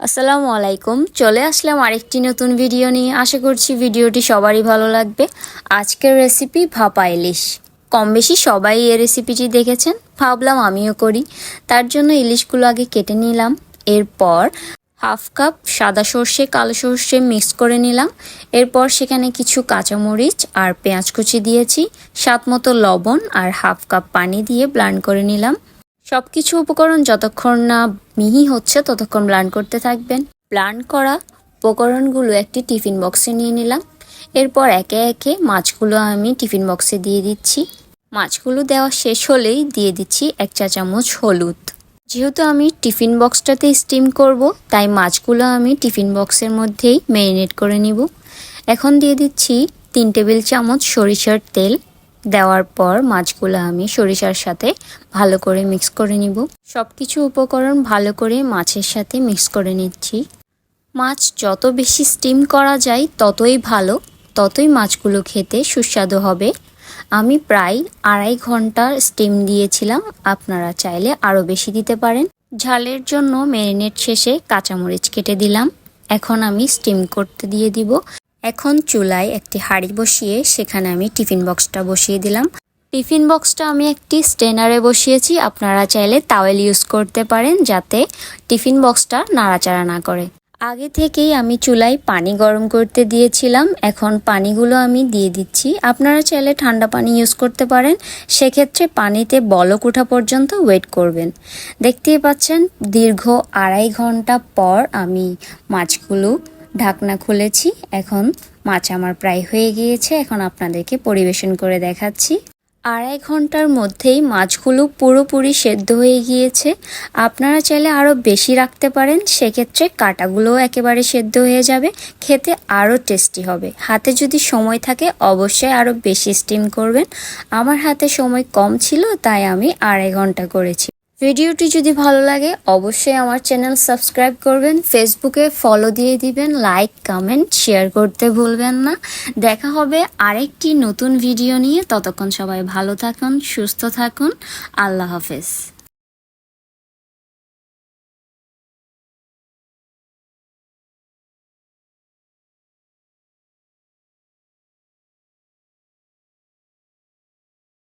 আসসালামু আলাইকুম। চলে আসলাম আরেকটি নতুন ভিডিও নিয়ে। আশা করছি ভিডিওটি সবারই ভালো লাগবে। আজকের রেসিপি ভাপা ইলিশ। কম বেশি সবাই এই রেসিপিটি দেখেছেন। ভাবলাম আমিও করি। তার জন্য ইলিশগুলো আগে কেটে নিলাম। এরপর হাফ কাপ সাদা সর্ষে, কালো সর্ষে মিক্স করে নিলাম। এরপর সেখানে কিছু কাঁচামরিচ আর পেঁয়াজ কুচি দিয়েছি। স্বাদ মতো লবণ আর হাফ কাপ পানি দিয়ে ব্লান্ড করে নিলাম। সব কিছু উপকরণ যতক্ষণ না মিহি হচ্ছে ততক্ষণ ব্লান্ড করতে থাকবেন। ব্লান করা উপকরণগুলো একটি টিফিন বক্সে নিয়ে নিলাম। এরপর একে একে মাছগুলো আমি টিফিন বক্সে দিয়ে দিচ্ছি। মাছগুলো দেওয়া শেষ হলেই দিয়ে দিচ্ছি এক চা চামচ হলুদ। যেহেতু আমি টিফিন বক্সটাতে স্টিম করব, তাই মাছগুলো আমি টিফিন বক্সের মধ্যেই ম্যারিনেট করে নিব। এখন দিয়ে দিচ্ছি তিন টেবিল চামচ সরিষার তেল। দেওয়ার পর মাছগুলো আমি সরিষার সাথে ভালো করে মিক্স করে নিব। সব কিছু উপকরণ ভালো করে মাছের সাথে মিক্স করে নিচ্ছি। মাছ যত বেশি স্টিম করা যায়, ততই ভালো, ততই মাছগুলো খেতে সুস্বাদু হবে। আমি প্রায় আড়াই ঘণ্টা স্টিম দিয়েছিলাম, আপনারা চাইলে আরও বেশি দিতে পারেন। ঝালের জন্য ম্যারিনেট শেষে কাঁচামরিচ কেটে দিলাম। এখন আমি স্টিম করতে দিয়ে দিব। এখন চুলায় একটি হাঁড়ি বসিয়ে সেখানে আমি টিফিন বক্সটা বসিয়ে দিলাম। টিফিন বক্সটা আমি একটি স্টেনারে বসিয়েছি। আপনারা চাইলে তাওয়েল ইউজ করতে পারেন যাতে টিফিন বক্সটা নাড়াচাড়া না করে। আগে থেকেই আমি চুলায় পানি গরম করতে দিয়েছিলাম। এখন পানিগুলো আমি দিয়ে দিচ্ছি। আপনারা চাইলে ঠান্ডা পানি ইউজ করতে পারেন। সেক্ষেত্রে পানিতে বলক ওঠা পর্যন্ত ওয়েট করবেন। দেখতেই পাচ্ছেন, দীর্ঘ আড়াই ঘণ্টা পর আমি মাছগুলো ঢাকনা খুলেছি। এখন মাছ আমার প্রায় হয়ে গিয়েছে। এখন আপনাদেরকে পরিবেশন করে দেখাচ্ছি। আড়াই ঘণ্টার মধ্যেই মাছগুলো পুরোপুরি সেদ্ধ হয়ে গিয়েছে। আপনারা চাইলে আরও বেশি রাখতে পারেন। সেক্ষেত্রে কাটাগুলোও একেবারে সেদ্ধ হয়ে যাবে। খেতে আরও টেস্টি হবে। হাতে যদি সময় থাকে, অবশ্যই আরও বেশি স্টিম করবেন। আমার হাতে সময় কম ছিল, তাই আমি আড়াই ঘণ্টা করেছি। ভিডিওটি যদি ভালো লাগে, অবশ্যই আমার চ্যানেল সাবস্ক্রাইব করবেন, ফেসবুকে ফলো দিয়ে দিবেন লাইক কমেন্ট শেয়ার করতে ভুলবেন না। দেখা হবে আরেকটি নতুন ভিডিও নিয়ে। ততক্ষণ সবাই ভালো থাকুন, সুস্থ থাকুন। আল্লাহ হাফেজ।